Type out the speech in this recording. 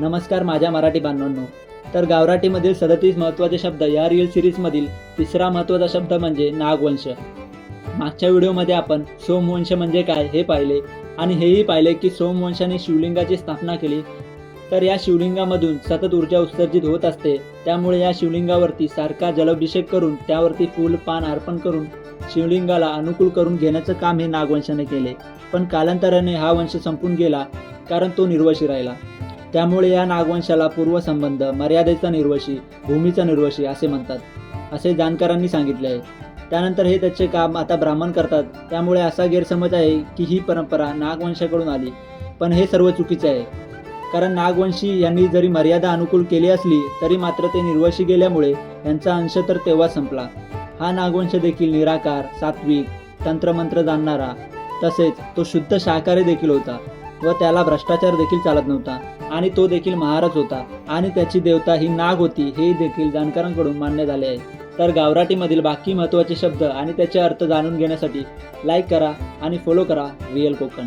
नमस्कार माझ्या मराठी बांधवांनो. तर गावराटीमधील सदतीस महत्त्वाचे शब्द या रील सिरीजमधील तिसरा महत्त्वाचा शब्द म्हणजे नागवंश. मागच्या व्हिडिओमध्ये आपण सोमवंश म्हणजे काय हे पाहिले आणि हेही पाहिले की सोमवंशाने शिवलिंगाची स्थापना केली. तर या शिवलिंगामधून सतत ऊर्जा उत्सर्जित होत असते. त्यामुळे या शिवलिंगावरती सारखा जलाभिषेक करून त्यावरती फूल पान अर्पण करून शिवलिंगाला अनुकूल करून घेण्याचं काम हे नागवंशाने केले. पण कालांतराने हा वंश संपून गेला कारण तो निर्वशी राहिला. त्यामुळे या नागवंशाला पूर्वसंबंध मर्यादेचा निर्वशी भूमीचा निर्वशी असे म्हणतात असे जाणकारांनी सांगितले आहे. त्यानंतर हे त्याचे काम आता ब्राह्मण करतात. त्यामुळे असा गैरसमज आहे की ही परंपरा नागवंशाकडून आली. पण हे सर्व चुकीचे आहे. कारण नागवंशी यांनी जरी मर्यादा अनुकूल केली असली तरी मात्र ते निर्वशी गेल्यामुळे यांचा अंश तर तेव्हा संपला. हा नागवंश देखील निराकार सात्विक तंत्रमंत्र जाणणारा तसेच तो शुद्ध शाकाहारी देखील होता. व त्याला भ्रष्टाचार देखील चालत नव्हता. आणि तो देखील महाराज होता. आणि त्याची देवता ही नाग होती हे देखील जाणकारांकडून मान्य झाले आहे. तर गावराटीमधील बाकी महत्त्वाचे शब्द आणि त्याचे अर्थ जाणून घेण्यासाठी लाईक करा आणि फॉलो करा रिअल कोकण.